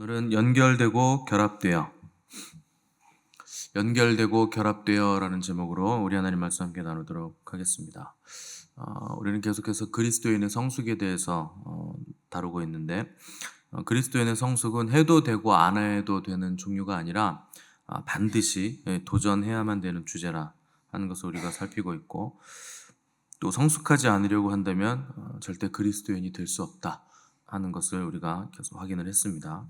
오늘은 연결되고 결합되어 연결되고 결합되어라는 제목으로 우리 하나님 말씀 함께 나누도록 하겠습니다. 어, 우리는 계속해서 그리스도인의 성숙에 대해서 어, 다루고 있는데 어, 그리스도인의 성숙은 해도 되고 안 해도 되는 종류가 아니라 아, 반드시 예, 도전해야만 되는 주제라 하는 것을 우리가 살피고 있고 또 성숙하지 않으려고 한다면 어, 절대 그리스도인이 될 수 없다 하는 것을 우리가 계속 확인을 했습니다.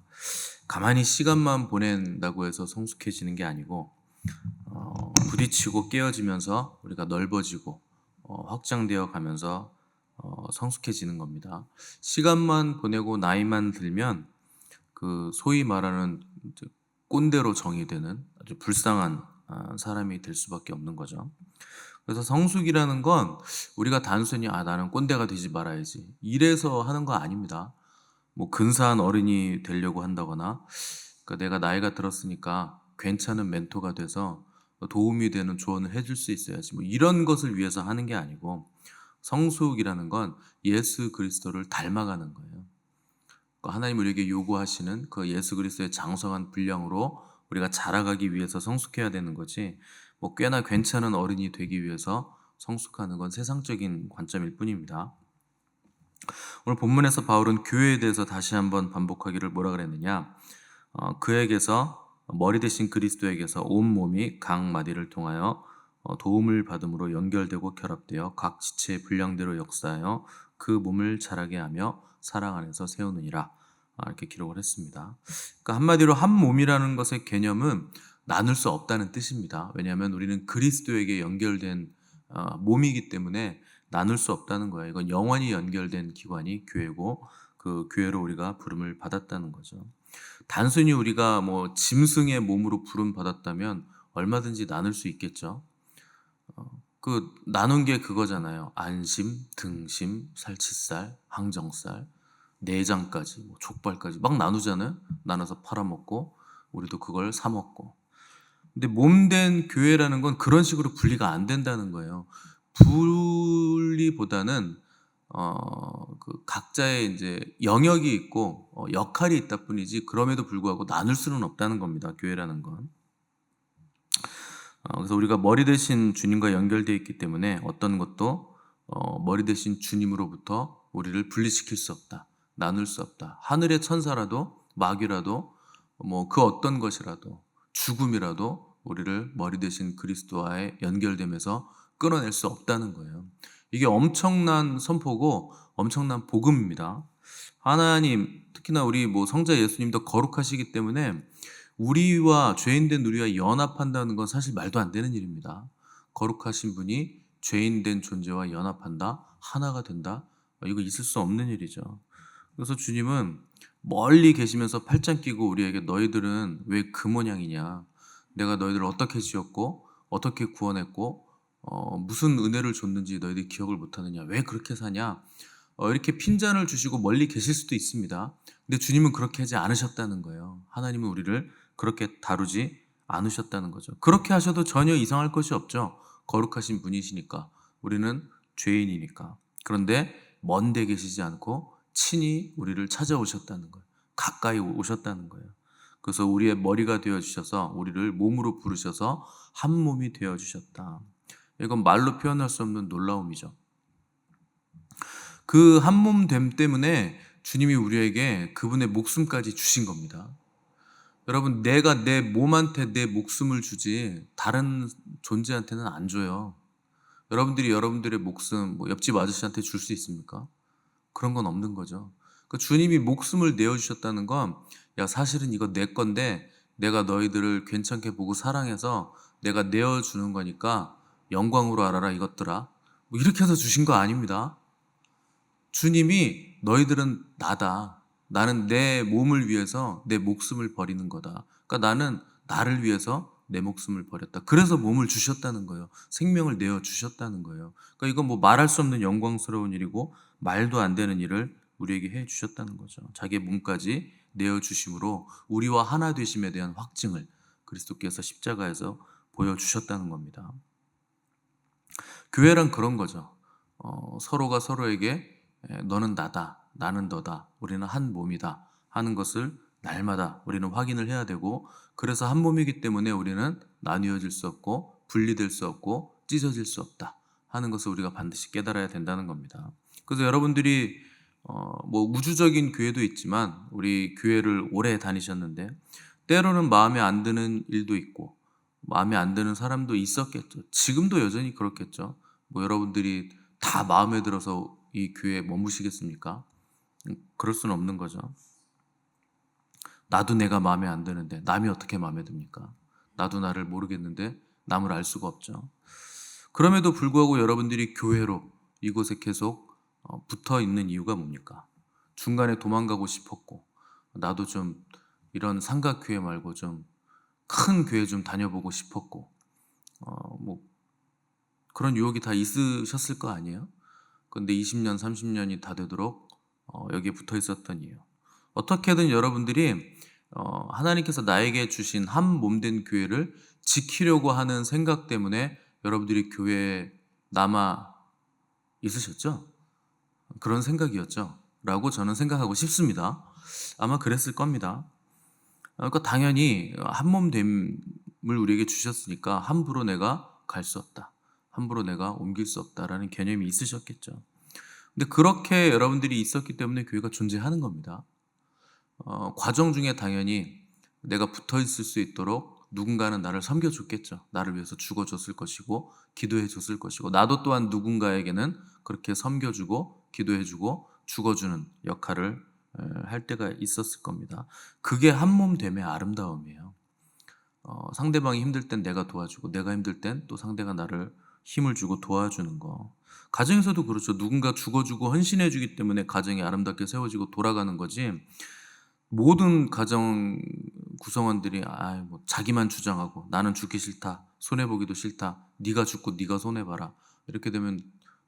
가만히 시간만 보낸다고 해서 성숙해지는 게 아니고 어, 부딪히고 깨어지면서 우리가 넓어지고 어, 확장되어 가면서 어, 성숙해지는 겁니다. 시간만 보내고 나이만 들면 그 소위 말하는 꼰대로 정의되는 아주 불쌍한 아, 사람이 될 수밖에 없는 거죠. 그래서 성숙이라는 건 우리가 단순히 아 나는 꼰대가 되지 말아야지 이래서 하는 거 아닙니다. 뭐 근사한 어른이 되려고 한다거나 그러니까 내가 나이가 들었으니까 괜찮은 멘토가 돼서 도움이 되는 조언을 해줄 수 있어야지 뭐 이런 것을 위해서 하는 게 아니고 성숙이라는 건 예수 그리스도를 닮아가는 거예요. 그러니까 하나님 우리에게 요구하시는 그 예수 그리스도의 장성한 분량으로 우리가 자라가기 위해서 성숙해야 되는 거지 뭐 꽤나 괜찮은 어른이 되기 위해서 성숙하는 건 세상적인 관점일 뿐입니다. 오늘 본문에서 바울은 교회에 대해서 다시 한번 반복하기를 뭐라 그랬느냐? 어, 그에게서 머리 대신 그리스도에게서 온 몸이 각 마디를 통하여 어, 도움을 받음으로 연결되고 결합되어 각 지체의 분량대로 역사하여 그 몸을 자라게 하며 사랑 안에서 세우느니라 아, 이렇게 기록을 했습니다. 그러니까 한마디로 한 몸이라는 것의 개념은 나눌 수 없다는 뜻입니다. 왜냐하면 우리는 그리스도에게 연결된 어, 몸이기 때문에 나눌 수 없다는 거예요. 이건 영원히 연결된 기관이 교회고 그 교회로 우리가 부름을 받았다는 거죠. 단순히 우리가 뭐 짐승의 몸으로 부름 받았다면 얼마든지 나눌 수 있겠죠. 어, 그 나눈 게 그거잖아요. 안심, 등심, 살치살, 항정살, 내장까지, 뭐 족발까지 막 나누잖아요. 나눠서 팔아먹고 우리도 그걸 사 먹고. 근데 몸된 교회라는 건 그런 식으로 분리가 안 된다는 거예요. 분리보다는 어, 그 각자의 이제 영역이 있고 어, 역할이 있다 뿐이지 그럼에도 불구하고 나눌 수는 없다는 겁니다. 교회라는 건. 어, 그래서 우리가 머리 대신 주님과 연결되어 있기 때문에 어떤 것도 어, 머리 대신 주님으로부터 우리를 분리시킬 수 없다. 나눌 수 없다. 하늘의 천사라도 마귀라도 뭐 그 어떤 것이라도 죽음이라도 우리를 머리 대신 그리스도와의 연결되면서 끊어낼 수 없다는 거예요. 이게 엄청난 선포고 엄청난 복음입니다. 하나님, 특히나 우리 뭐 성자 예수님도 거룩하시기 때문에 우리와 죄인된 우리와 연합한다는 건 사실 말도 안 되는 일입니다. 거룩하신 분이 죄인된 존재와 연합한다, 하나가 된다, 이거 있을 수 없는 일이죠. 그래서 주님은 멀리 계시면서 팔짱 끼고 우리에게 너희들은 왜 그 모양이냐? 내가 너희들을 어떻게 지었고 어떻게 구원했고 어, 무슨 은혜를 줬는지 너희들이 기억을 못하느냐? 왜 그렇게 사냐? 어, 이렇게 핀잔을 주시고 멀리 계실 수도 있습니다. 근데 주님은 그렇게 하지 않으셨다는 거예요. 하나님은 우리를 그렇게 다루지 않으셨다는 거죠. 그렇게 하셔도 전혀 이상할 것이 없죠. 거룩하신 분이시니까. 우리는 죄인이니까. 그런데 먼데 계시지 않고 친히 우리를 찾아오셨다는 거예요. 가까이 오셨다는 거예요. 그래서 우리의 머리가 되어 주셔서 우리를 몸으로 부르셔서 한 몸이 되어 주셨다. 이건 말로 표현할 수 없는 놀라움이죠. 그 한 몸됨 때문에 주님이 우리에게 그분의 목숨까지 주신 겁니다. 여러분, 내가 내 몸한테 내 목숨을 주지 다른 존재한테는 안 줘요. 여러분들이 여러분들의 목숨 뭐 옆집 아저씨한테 줄 수 있습니까? 그런 건 없는 거죠. 그 주님이 목숨을 내어 주셨다는 건 야, 사실은 이거 내 건데 내가 너희들을 괜찮게 보고 사랑해서 내가 내어 주는 거니까 영광으로 알아라 이것들아. 뭐 이렇게 해서 주신 거 아닙니다. 주님이 너희들은 나다. 나는 내 몸을 위해서 내 목숨을 버리는 거다. 그러니까 나는 나를 위해서 내 목숨을 버렸다. 그래서 몸을 주셨다는 거예요. 생명을 내어 주셨다는 거예요. 그러니까 이건 뭐 말할 수 없는 영광스러운 일이고 말도 안 되는 일을 우리에게 해 주셨다는 거죠. 자기의 몸까지 내어 주심으로 우리와 하나 되심에 대한 확증을 그리스도께서 십자가에서 보여 주셨다는 겁니다. 교회란 그런 거죠. 어, 서로가 서로에게 너는 나다, 나는 너다, 우리는 한 몸이다 하는 것을 날마다 우리는 확인을 해야 되고 그래서 한 몸이기 때문에 우리는 나뉘어질 수 없고 분리될 수 없고 찢어질 수 없다 하는 것을 우리가 반드시 깨달아야 된다는 겁니다. 그래서 여러분들이 어, 뭐 우주적인 교회도 있지만 우리 교회를 오래 다니셨는데 때로는 마음에 안 드는 일도 있고 마음에 안 드는 사람도 있었겠죠. 지금도 여전히 그렇겠죠. 뭐 여러분들이 다 마음에 들어서 이 교회에 머무시겠습니까? 음, 그럴 수는 없는 거죠. 나도 내가 마음에 안 드는데 남이 어떻게 마음에 듭니까? 나도 나를 모르겠는데 남을 알 수가 없죠. 그럼에도 불구하고 여러분들이 교회로 이곳에 계속 어, 붙어 있는 이유가 뭡니까? 중간에 도망가고 싶었고 나도 좀 이런 삼각교회 말고 좀 큰 교회 좀 다녀보고 싶었고 어, 뭐 그런 유혹이 다 있으셨을 거 아니에요? 근데 20년, 30년이 다 되도록 어, 여기에 붙어 있었던 이유. 어떻게든 여러분들이 어, 하나님께서 나에게 주신 한 몸 된 교회를 지키려고 하는 생각 때문에 여러분들이 교회에 남아 있으셨죠? 그런 생각이었죠. 라고 저는 생각하고 싶습니다. 아마 그랬을 겁니다. 그러니까 당연히 한 몸됨을 우리에게 주셨으니까 함부로 내가 갈 수 없다. 함부로 내가 옮길 수 없다라는 개념이 있으셨겠죠. 근데 그렇게 여러분들이 있었기 때문에 교회가 존재하는 겁니다. 어, 과정 중에 당연히 내가 붙어 있을 수 있도록 누군가는 나를 섬겨줬겠죠. 나를 위해서 죽어줬을 것이고 기도해줬을 것이고 나도 또한 누군가에게는 그렇게 섬겨주고 기도해주고 죽어주는 역할을 에, 할 때가 있었을 겁니다. 그게 한 몸 됨의 아름다움이에요. 어, 상대방이 힘들 땐 내가 도와주고 내가 힘들 땐 또 상대가 나를 힘을 주고 도와주는 거. 가정에서도 그렇죠. 누군가 죽어주고 헌신해주기 때문에 가정이 아름답게 세워지고 돌아가는 거지. 모든 가정 구성원들이 아, 뭐 자기만 주장하고 나는 죽기 싫다, 손해 보기도 싫다, 네가 죽고 네가 손해 봐라 이렇게 되면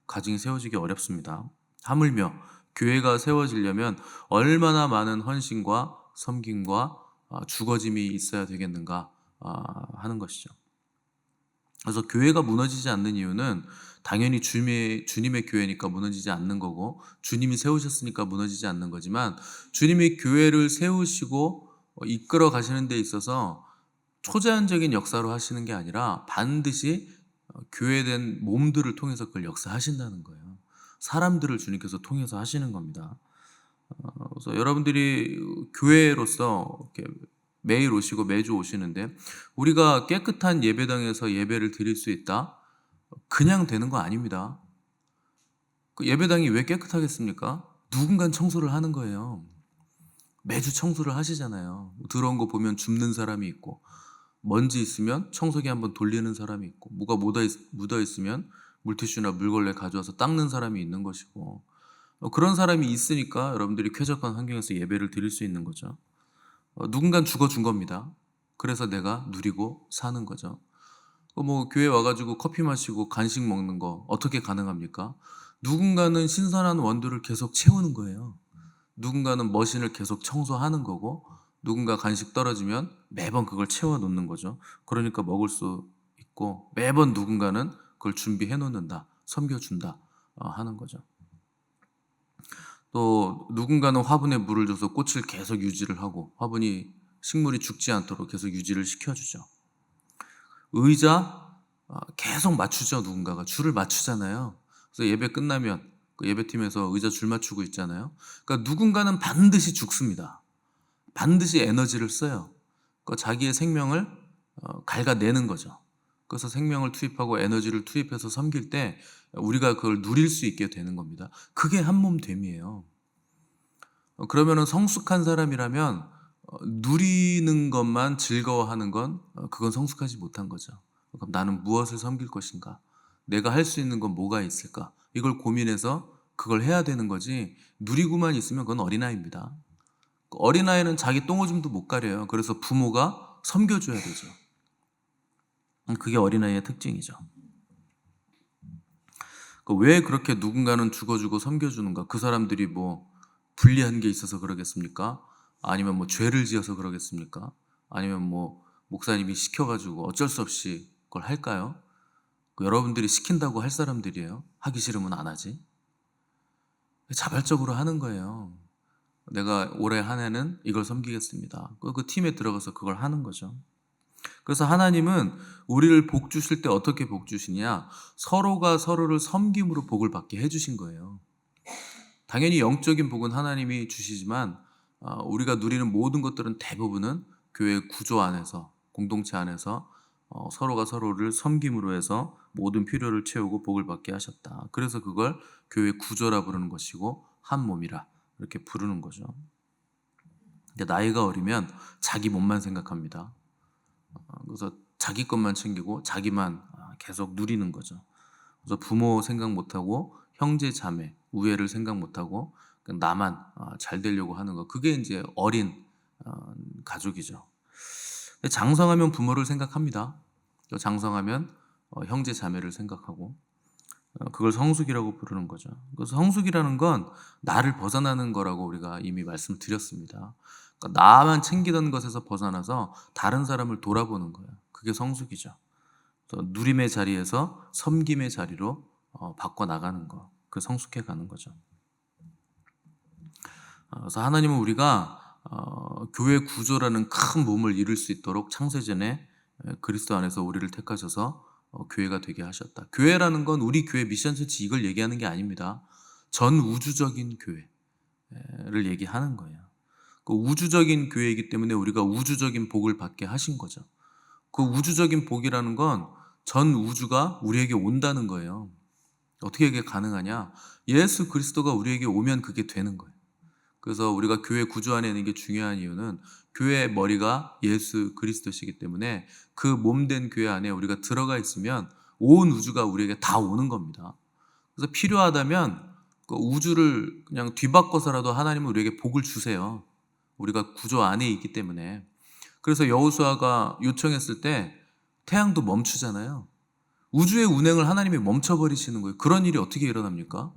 가정이 세워지기 어렵습니다. 하물며 교회가 세워지려면 얼마나 많은 헌신과 섬김과 아, 죽어짐이 있어야 되겠는가 아, 하는 것이죠. 그래서 교회가 무너지지 않는 이유는 당연히 주님의, 주님의 교회니까 무너지지 않는 거고 주님이 세우셨으니까 무너지지 않는 거지만 주님이 교회를 세우시고 어, 이끌어 가시는 데 있어서 초자연적인 역사로 하시는 게 아니라 반드시 어, 교회된 몸들을 통해서 그걸 역사하신다는 거예요. 사람들을 주님께서 통해서 하시는 겁니다. 어, 그래서 여러분들이 교회로서 이렇게 매일 오시고 매주 오시는데 우리가 깨끗한 예배당에서 예배를 드릴 수 있다? 그냥 되는 거 아닙니다. 그 예배당이 왜 깨끗하겠습니까? 누군가 청소를 하는 거예요. 매주 청소를 하시잖아요. 들어온 거 보면 줍는 사람이 있고, 먼지 있으면 청소기 한번 돌리는 사람이 있고, 뭐가 묻어 있으면 물티슈나 물걸레 가져와서 닦는 사람이 있는 것이고, 어, 그런 사람이 있으니까 여러분들이 쾌적한 환경에서 예배를 드릴 수 있는 거죠. 어, 누군가 죽어준 겁니다. 그래서 내가 누리고 사는 거죠. 어, 뭐 교회 와가지고 커피 마시고 간식 먹는 거 어떻게 가능합니까? 누군가는 신선한 원두를 계속 채우는 거예요. 누군가는 머신을 계속 청소하는 거고 누군가 간식 떨어지면 매번 그걸 채워 놓는 거죠. 그러니까 먹을 수 있고 매번 누군가는 그걸 준비해 놓는다, 섬겨준다 어, 하는 거죠. 또 누군가는 화분에 물을 줘서 꽃을 계속 유지를 하고 화분이 식물이 죽지 않도록 계속 유지를 시켜주죠. 의자 어, 계속 맞추죠 누군가가 줄을 맞추잖아요. 그래서 예배 끝나면 그 예배팀에서 의자 줄 맞추고 있잖아요. 그러니까 누군가는 반드시 죽습니다. 반드시 에너지를 써요. 그 자기의 생명을 어, 갉아내는 거죠. 그래서 생명을 투입하고 에너지를 투입해서 섬길 때 우리가 그걸 누릴 수 있게 되는 겁니다. 그게 한 몸 됨이에요. 어, 그러면은 성숙한 사람이라면 어, 누리는 것만 즐거워하는 건 어, 그건 성숙하지 못한 거죠. 그럼 나는 무엇을 섬길 것인가? 내가 할 수 있는 건 뭐가 있을까? 이걸 고민해서 그걸 해야 되는 거지 누리고만 있으면 그건 어린아이입니다. 그 어린아이는 자기 똥오줌도 못 가려요. 그래서 부모가 섬겨줘야 되죠. 그게 어린아이의 특징이죠. 그왜 그렇게 누군가는 죽어주고 섬겨주는가? 그 사람들이 뭐 불리한 게 있어서 그러겠습니까? 아니면 뭐 죄를 지어서 그러겠습니까? 아니면 뭐 목사님이 시켜가지고 어쩔 수 없이 그걸 할까요? 그 여러분들이 시킨다고 할 사람들이에요. 하기 싫으면 안 하지. 자발적으로 하는 거예요. 내가 올해 한 해는 이걸 섬기겠습니다. 그, 그 팀에 들어가서 그걸 하는 거죠. 그래서 하나님은 우리를 복 주실 때 어떻게 복 주시냐? 서로가 서로를 섬김으로 복을 받게 해 주신 거예요. 당연히 영적인 복은 하나님이 주시지만 어, 우리가 누리는 모든 것들은 대부분은 교회 구조 안에서 공동체 안에서 어, 서로가 서로를 섬김으로 해서 모든 필요를 채우고 복을 받게 하셨다. 그래서 그걸 교회 구조라 부르는 것이고 한 몸이라 이렇게 부르는 거죠. 근데 나이가 어리면 자기 몸만 생각합니다. 어, 그래서 자기 것만 챙기고 자기만 아, 계속 누리는 거죠. 그래서 부모 생각 못하고 형제 자매 우애를 생각 못하고 그냥 나만 아, 잘 되려고 하는 거 그게 이제 어린 어, 가족이죠. 장성하면 부모를 생각합니다. 또 장성하면 어, 형제 자매를 생각하고 어, 그걸 성숙이라고 부르는 거죠. 그래서 성숙이라는 건 나를 벗어나는 거라고 우리가 이미 말씀드렸습니다. 그러니까 나만 챙기던 것에서 벗어나서 다른 사람을 돌아보는 거예요. 그게 성숙이죠. 누림의 자리에서 섬김의 자리로 어, 바꿔 나가는 거, 그 성숙해 가는 거죠. 어, 그래서 하나님은 우리가 어, 교회 구조라는 큰 몸을 이룰 수 있도록 창세전에 에, 그리스도 안에서 우리를 택하셔서 어, 교회가 되게 하셨다. 교회라는 건 우리 교회 미션 처치 이걸 얘기하는 게 아닙니다. 전 우주적인 교회를 얘기하는 거예요. 그 우주적인 교회이기 때문에 우리가 우주적인 복을 받게 하신 거죠. 그 우주적인 복이라는 건 전 우주가 우리에게 온다는 거예요. 어떻게 이게 가능하냐? 예수 그리스도가 우리에게 오면 그게 되는 거예요. 그래서 우리가 교회 구조 안에 있는 게 중요한 이유는 교회의 머리가 예수 그리스도시기 때문에 그 몸된 교회 안에 우리가 들어가 있으면 온 우주가 우리에게 다 오는 겁니다. 그래서 필요하다면 그 우주를 그냥 뒤바꿔서라도 하나님은 우리에게 복을 주세요. 우리가 구조 안에 있기 때문에. 그래서 여호수아가 요청했을 때 태양도 멈추잖아요. 우주의 운행을 하나님이 멈춰버리시는 거예요. 그런 일이 어떻게 일어납니까?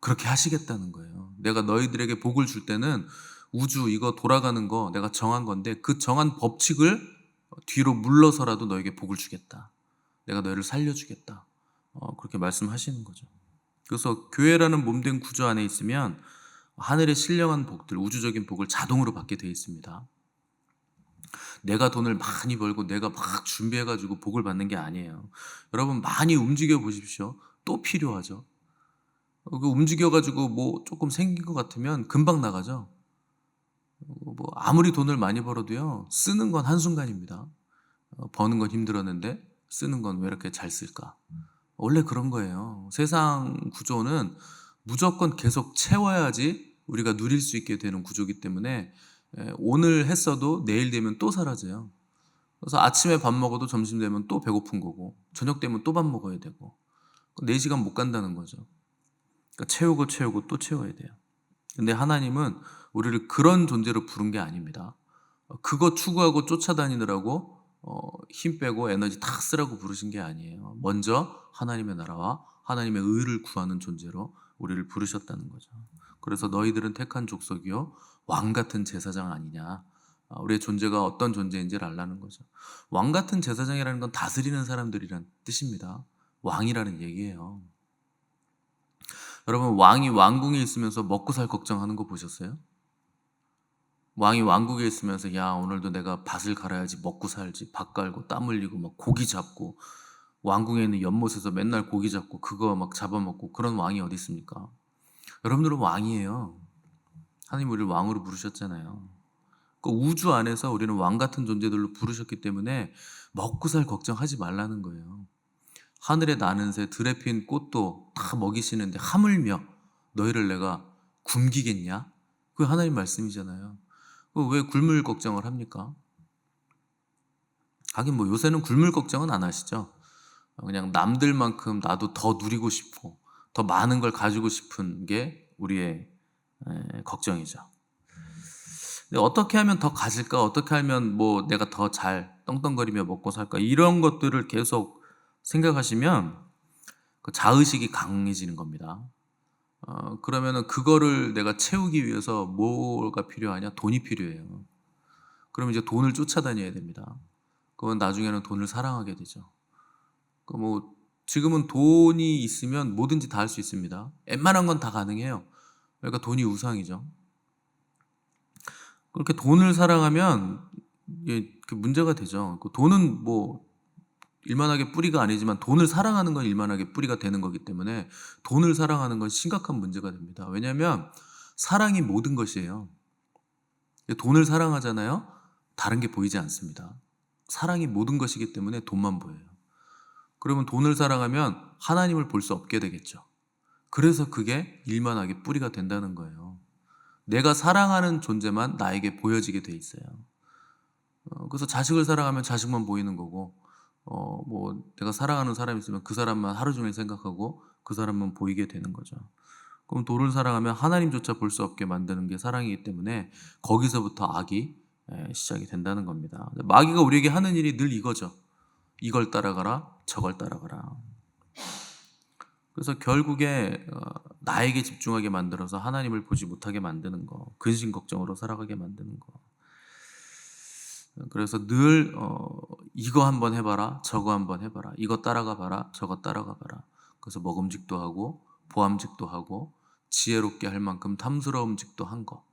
그렇게 하시겠다는 거예요. 내가 너희들에게 복을 줄 때는 우주 이거 돌아가는 거 내가 정한 건데 그 정한 법칙을 뒤로 물러서라도 너에게 복을 주겠다. 내가 너희를 살려주겠다. 어, 그렇게 말씀하시는 거죠. 그래서 교회라는 몸된 구조 안에 있으면 하늘의 신령한 복들, 우주적인 복을 자동으로 받게 되어 있습니다. 내가 돈을 많이 벌고 내가 막 준비해가지고 복을 받는 게 아니에요. 여러분 많이 움직여 보십시오. 또 필요하죠. 어, 그 움직여가지고 뭐 조금 생긴 것 같으면 금방 나가죠. 어, 뭐 아무리 돈을 많이 벌어도요 쓰는 건 한순간입니다. 어, 버는 건 힘들었는데 쓰는 건 왜 이렇게 잘 쓸까? 원래 그런 거예요. 세상 구조는 무조건 계속 채워야지 우리가 누릴 수 있게 되는 구조기 때문에 예, 오늘 했어도 내일 되면 또 사라져요. 그래서 아침에 밥 먹어도 점심 되면 또 배고픈 거고 저녁 되면 또 밥 먹어야 되고 4시간 못 간다는 거죠. 그러니까 채우고 채우고 또 채워야 돼요. 근데 하나님은 우리를 그런 존재로 부른 게 아닙니다. 그거 추구하고 쫓아다니느라고 어, 힘 빼고 에너지 다 쓰라고 부르신 게 아니에요. 먼저 하나님의 나라와 하나님의 의를 구하는 존재로 우리를 부르셨다는 거죠. 그래서 너희들은 택한 족속이요 왕 같은 제사장 아니냐. 아, 우리의 존재가 어떤 존재인지를 알라는 거죠. 왕 같은 제사장이라는 건 다스리는 사람들이란 뜻입니다. 왕이라는 얘기예요. 여러분 왕이 왕궁에 있으면서 먹고 살 걱정하는 거 보셨어요? 왕이 왕국에 있으면서 야 오늘도 내가 밭을 갈아야지 먹고 살지 밭 갈고 땀 흘리고 막 고기 잡고 왕궁에 있는 연못에서 맨날 고기 잡고 그거 막 잡아먹고 그런 왕이 어디 있습니까? 여러분들은 왕이에요. 하나님 우리를 왕으로 부르셨잖아요. 그 우주 안에서 우리는 왕 같은 존재들로 부르셨기 때문에 먹고 살 걱정하지 말라는 거예요. 하늘에 나는 새 들에 핀 꽃도 다 먹이시는데 하물며 너희를 내가 굶기겠냐? 그 하나님 말씀이잖아요. 그왜 굶을 걱정을 합니까? 하긴 뭐 요새는 굶을 걱정은 안 하시죠. 그냥 남들만큼 나도 더 누리고 싶고 더 많은 걸 가지고 싶은 게 우리의 걱정이죠. 어떻게 하면 더 가질까? 어떻게 하면 뭐 내가 더 잘 떵떵거리며 먹고 살까? 이런 것들을 계속 생각하시면 그 자의식이 강해지는 겁니다. 어, 그러면은 그거를 내가 채우기 위해서 뭐가 필요하냐? 돈이 필요해요. 그러면 이제 돈을 쫓아다녀야 됩니다. 그건 나중에는 돈을 사랑하게 되죠. 그뭐 지금은 돈이 있으면 뭐든지 다 할 수 있습니다. 웬만한 건 다 가능해요. 그러니까 돈이 우상이죠. 그렇게 돈을 사랑하면 이게 그 문제가 되죠. 그 돈은 뭐 일만하게 뿌리가 아니지만 돈을 사랑하는 건 일만하게 뿌리가 되는 거기 때문에 돈을 사랑하는 건 심각한 문제가 됩니다. 왜냐하면 사랑이 모든 것이에요. 돈을 사랑하잖아요. 다른 게 보이지 않습니다. 사랑이 모든 것이기 때문에 돈만 보여요. 그러면 돈을 사랑하면 하나님을 볼 수 없게 되겠죠. 그래서 그게 일만하게 뿌리가 된다는 거예요. 내가 사랑하는 존재만 나에게 보여지게 돼 있어요. 어, 그래서 자식을 사랑하면 자식만 보이는 거고, 어, 뭐, 내가 사랑하는 사람이 있으면 그 사람만 하루 종일 생각하고 그 사람만 보이게 되는 거죠. 그럼 돈을 사랑하면 하나님조차 볼 수 없게 만드는 게 사랑이기 때문에 거기서부터 악이 예, 시작이 된다는 겁니다. 마귀가 우리에게 하는 일이 늘 이거죠. 이걸 따라가라, 저걸 따라가라. 그래서 결국에 어, 나에게 집중하게 만들어서 하나님을 보지 못하게 만드는 거, 근심 걱정으로 살아가게 만드는 거. 그래서 늘 어, 이거 한번 해봐라, 저거 한번 해봐라, 이거 따라가 봐라, 저거 따라가 봐라. 그래서 먹음직도 하고 보암직도 하고 지혜롭게 할 만큼 탐스러움직도 한 거.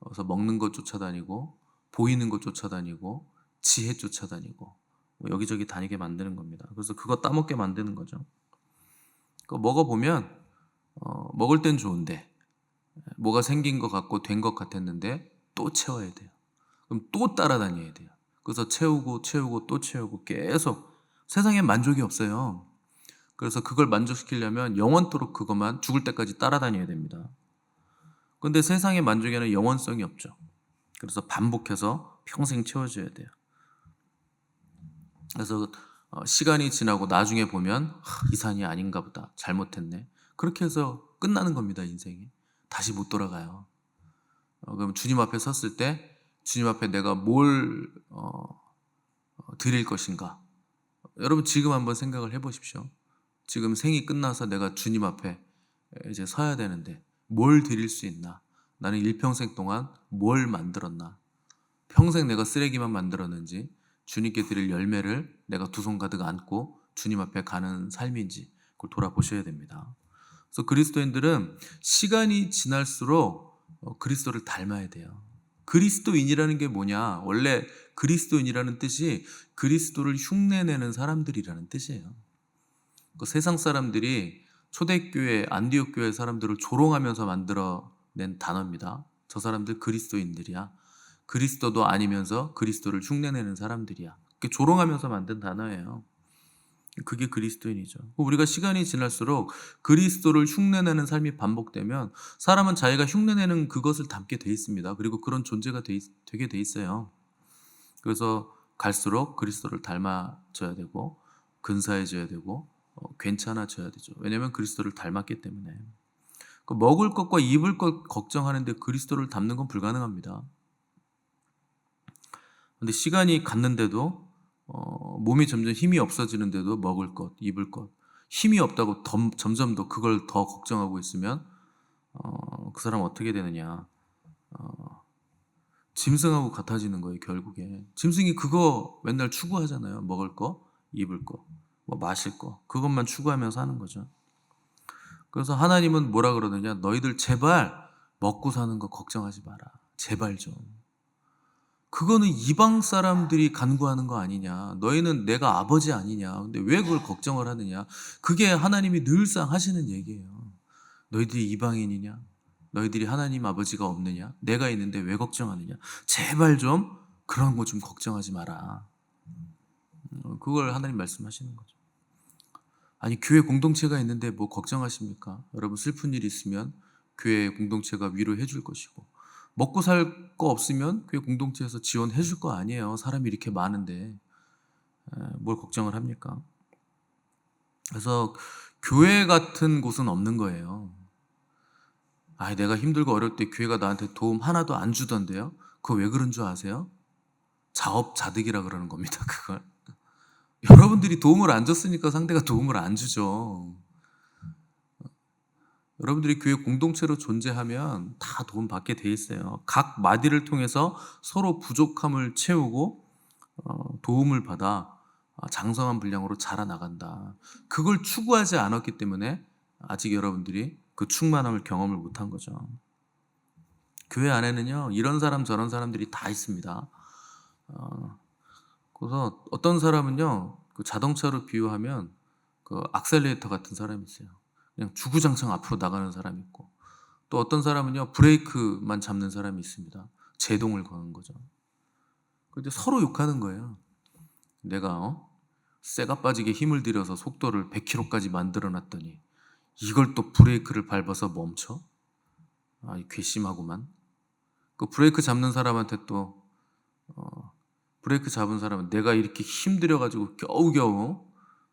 그래서 먹는 것 쫓아다니고 보이는 것 쫓아다니고 지혜 쫓아다니고 뭐 여기저기 다니게 만드는 겁니다. 그래서 그거 따먹게 만드는 거죠. 그 먹어보면 어, 먹을 땐 좋은데 뭐가 생긴 것 같고 된 것 같았는데 또 채워야 돼요. 그럼 또 따라다녀야 돼요. 그래서 채우고 채우고 또 채우고 계속 세상에 만족이 없어요. 그래서 그걸 만족시키려면 영원토록 그것만 죽을 때까지 따라다녀야 됩니다. 근데 세상의 만족에는 영원성이 없죠. 그래서 반복해서 평생 채워줘야 돼요. 그래서 어, 시간이 지나고 나중에 보면 하, 이 산이 아닌가 보다. 잘못했네. 그렇게 해서 끝나는 겁니다 인생이. 다시 못 돌아가요. 어, 그럼 주님 앞에 섰을 때 주님 앞에 내가 뭘 어, 어, 드릴 것인가? 여러분 지금 한번 생각을 해보십시오. 지금 생이 끝나서 내가 주님 앞에 이제 서야 되는데 뭘 드릴 수 있나? 나는 일평생 동안 뭘 만들었나? 평생 내가 쓰레기만 만들었는지 주님께 드릴 열매를 내가 두 손 가득 안고 주님 앞에 가는 삶인지 그걸 돌아보셔야 됩니다. 그래서 그리스도인들은 시간이 지날수록 어, 그리스도를 닮아야 돼요. 그리스도인이라는 게 뭐냐? 원래 그리스도인이라는 뜻이 그리스도를 흉내내는 사람들이라는 뜻이에요. 그 세상 사람들이 초대교회, 안디옥 교회 사람들을 조롱하면서 만들어낸 단어입니다. 저 사람들 그리스도인들이야. 그리스도도 아니면서 그리스도를 흉내내는 사람들이야. 그게 조롱하면서 만든 단어예요. 그게 그리스도인이죠. 우리가 시간이 지날수록 그리스도를 흉내내는 삶이 반복되면 사람은 자기가 흉내내는 그것을 담게 돼 있습니다. 그리고 그런 존재가 돼, 되게 돼 있어요. 그래서 갈수록 그리스도를 닮아져야 되고 근사해져야 되고 어, 괜찮아져야 되죠. 왜냐하면 그리스도를 닮았기 때문에. 그 먹을 것과 입을 것 걱정하는데 그리스도를 닮는 건 불가능합니다. 근데 시간이 갔는데도 어, 몸이 점점 힘이 없어지는데도 먹을 것, 입을 것 힘이 없다고 덤, 점점 더 그걸 더 걱정하고 있으면 어, 그 사람 어떻게 되느냐. 어, 짐승하고 같아지는 거예요 결국에. 짐승이 그거 맨날 추구하잖아요. 먹을 거, 입을 거, 뭐 마실 거. 그것만 추구하면서 하는 거죠. 그래서 하나님은 뭐라 그러느냐? 너희들 제발 먹고 사는 거 걱정하지 마라. 제발 좀 그거는 이방 사람들이 간구하는 거 아니냐. 너희는 내가 아버지 아니냐. 근데 왜 그걸 걱정을 하느냐. 그게 하나님이 늘상 하시는 얘기예요. 너희들이 이방인이냐? 너희들이 하나님 아버지가 없느냐? 내가 있는데 왜 걱정하느냐? 제발 좀 그런 거 좀 걱정하지 마라. 음, 그걸 하나님 말씀하시는 거죠. 아니, 교회 공동체가 있는데 뭐 걱정하십니까? 여러분 슬픈 일 있으면 교회 공동체가 위로해 줄 것이고, 먹고 살 거 없으면 교회 공동체에서 지원해 줄 거 아니에요. 사람이 이렇게 많은데 뭘 걱정을 합니까? 그래서 교회 같은 곳은 없는 거예요. 아, 내가 힘들고 어려울 때 교회가 나한테 도움 하나도 안 주던데요. 그거 왜 그런 줄 아세요? 자업자득이라 그러는 겁니다. 그걸 여러분들이 도움을 안 줬으니까 상대가 도움을 안 주죠. 여러분들이 교회 공동체로 존재하면 다 도움 받게 돼 있어요. 각 마디를 통해서 서로 부족함을 채우고 어, 도움을 받아 장성한 분량으로 자라나간다. 그걸 추구하지 않았기 때문에 아직 여러분들이 그 충만함을 경험을 못한 거죠. 교회 안에는요 이런 사람 저런 사람들이 다 있습니다. 어, 그래서 어떤 사람은요 그 자동차로 비유하면 그 악셀레이터 같은 사람이 있어요. 그냥 주구장창 앞으로 나가는 사람이 있고 또 어떤 사람은요 브레이크만 잡는 사람이 있습니다. 제동을 거는 거죠. 근데 서로 욕하는 거예요. 내가 어? 쇠가 빠지게 힘을 들여서 속도를 100km까지 만들어 놨더니 이걸 또 브레이크를 밟아서 멈춰? 아, 이 괘씸하구만. 그 브레이크 잡는 사람한테 또 어, 브레이크 잡은 사람은 내가 이렇게 힘들여 가지고 겨우겨우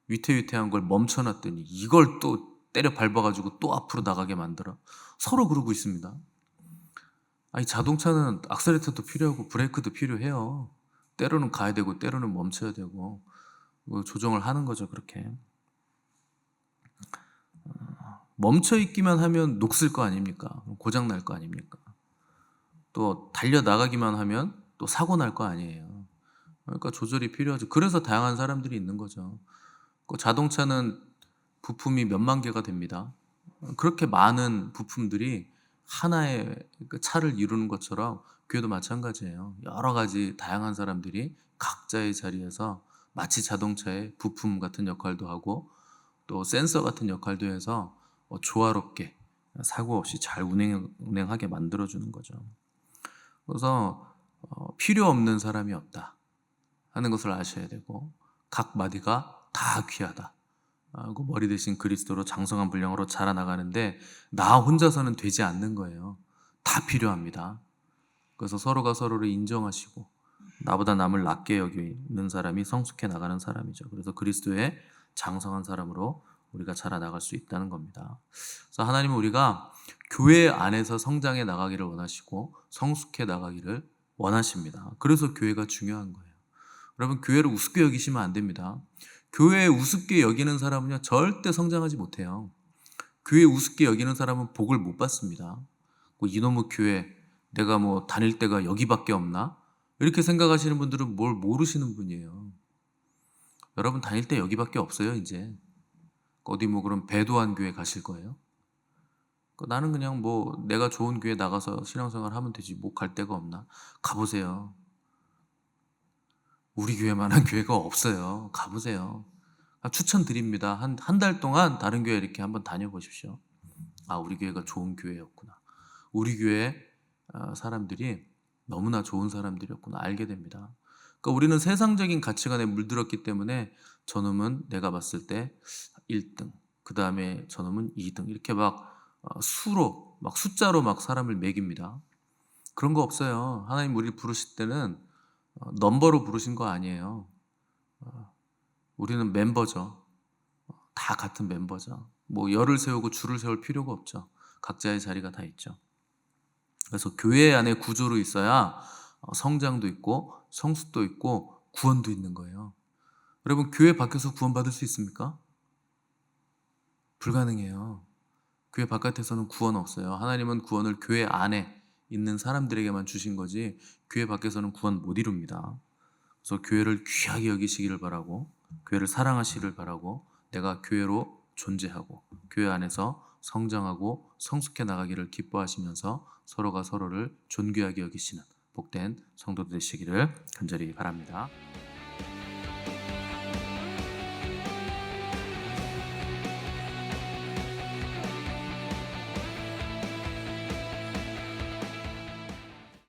위태위태한 걸 멈춰놨더니 이걸 또 때려 밟아가지고 또 앞으로 나가게 만들어 서로 그러고 있습니다. 아니 자동차는 악셀레이터도 필요하고 브레이크도 필요해요. 때로는 가야 되고 때로는 멈춰야 되고 뭐 조정을 하는 거죠 그렇게. 어, 멈춰 있기만 하면 녹슬 거 아닙니까? 고장 날 거 아닙니까? 또 달려 나가기만 하면 또 사고 날 거 아니에요. 그러니까 조절이 필요하죠. 그래서 다양한 사람들이 있는 거죠. 그 자동차는 부품이 몇만 개가 됩니다. 그렇게 많은 부품들이 하나의 그 차를 이루는 것처럼 교회도 마찬가지예요. 여러 가지 다양한 사람들이 각자의 자리에서 마치 자동차의 부품 같은 역할도 하고 또 센서 같은 역할도 해서 어, 조화롭게 사고 없이 잘 운행, 운행하게 만들어주는 거죠. 그래서 어, 필요 없는 사람이 없다 하는 것을 아셔야 되고 각 마디가 다 귀하다. 그 머리 대신 그리스도로 장성한 분량으로 자라나가는데 나 혼자서는 되지 않는 거예요. 다 필요합니다. 그래서 서로가 서로를 인정하시고 나보다 남을 낮게 여기는 사람이 성숙해 나가는 사람이죠. 그래서 그리스도의 장성한 사람으로 우리가 자라나갈 수 있다는 겁니다. 그래서 하나님은 우리가 교회 안에서 성장해 나가기를 원하시고 성숙해 나가기를 원하십니다. 그래서 교회가 중요한 거예요. 여러분 교회를 우습게 여기시면 안 됩니다. 교회 우습게 여기는 사람은요 절대 성장하지 못해요. 교회 우습게 여기는 사람은 복을 못 받습니다. 뭐 이놈의 교회 내가 뭐 다닐 때가 여기밖에 없나 이렇게 생각하시는 분들은 뭘 모르시는 분이에요. 여러분 다닐 때 여기밖에 없어요 이제 어디 뭐 그럼 배도한 교회 가실 거예요? 나는 그냥 뭐 내가 좋은 교회 나가서 신앙생활 하면 되지 뭐 갈 데가 없나 가보세요. 우리 교회만한 교회가 없어요. 가보세요. 아, 추천드립니다. 한, 한 달 동안 다른 교회 이렇게 한번 다녀보십시오. 아, 우리 교회가 좋은 교회였구나. 우리 교회 아, 사람들이 너무나 좋은 사람들이었구나. 알게 됩니다. 그러니까 우리는 세상적인 가치관에 물들었기 때문에 저놈은 내가 봤을 때 1등, 그 다음에 저놈은 2등, 이렇게 막 어, 수로, 막 숫자로 막 사람을 매깁니다. 그런 거 없어요. 하나님 우리를 부르실 때는 어, 넘버로 부르신 거 아니에요. 어, 우리는 멤버죠. 다 같은 멤버죠. 뭐 열을 세우고 줄을 세울 필요가 없죠. 각자의 자리가 다 있죠. 그래서 교회 안에 구조로 있어야 어, 성장도 있고 성숙도 있고 구원도 있는 거예요. 여러분 교회 밖에서 구원받을 수 있습니까? 불가능해요. 교회 바깥에서는 구원 없어요. 하나님은 구원을 교회 안에 있는 사람들에게만 주신 거지 교회 밖에서는 구원 못 이룹니다. 그래서 교회를 귀하게 여기시기를 바라고 교회를 사랑하시기를 바라고 내가 교회로 존재하고 교회 안에서 성장하고 성숙해 나가기를 기뻐하시면서 서로가 서로를 존귀하게 여기시는 복된 성도 되시기를 간절히 바랍니다.